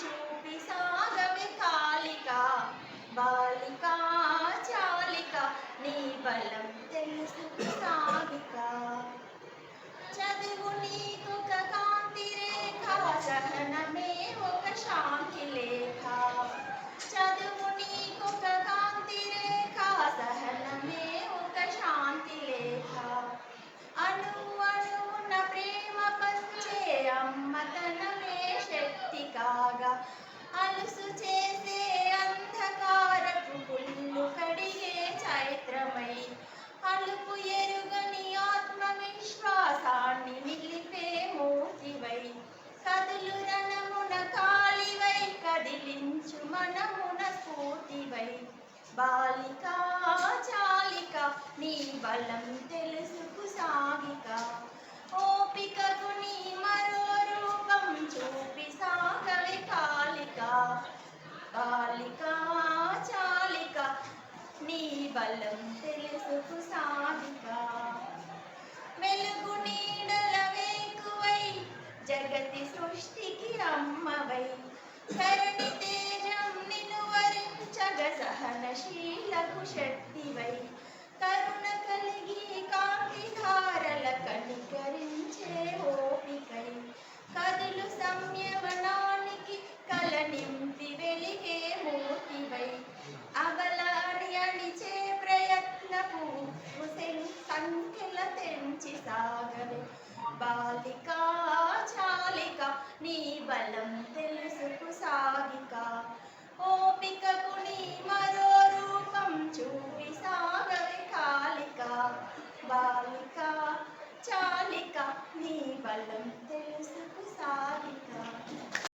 చూపి సాగవి కాలిక బాలిక చాలిక నీ బలం తెలుసు సాగిక చదువు నీకొక కాంతి రేఖ సహనమే ఒక శాంతి లేఖ చదువు నీకొక కాంతి రేఖ సహనమే ఒక శాంతి లేఖ అణు అణువున ప్రేమ పంచే అమ్మతనమే జ్యోతి కాగా అలుసు చేసే అంధకారపు పుల్లు కడిగే చైత్రమై అలుపు ఎరుగని ఆత్మవిశ్వాసాన్ని నిలిపే మూర్తివై కదులు రణమున కాలివై కదిలించు మనమున స్ఫూర్తివై. బాలిక చాలిక నీ బలం తెలుసు బాలిక చాలిక నీ బలం తెలుసుకు సాధిక. వెలుగు నీడల వేకువై జగతి సృష్టికి అమ్మవై. కరుణి తేజం నిన్ను వరించగ సహనశీలకు శక్తివై. కరుణ అవలాడియనిచే అబలాడి అణిచే ప్రయత్నపు సంఖ్యల తెంచి సాగవే. బాలిక చాలిక నీ బలం తెలుసుకు సాగిక. ఓపికకు నీ మరో రూపం చూపి సాగవే కాలిక బాలిక చాలిక నీ బలం తెలుసు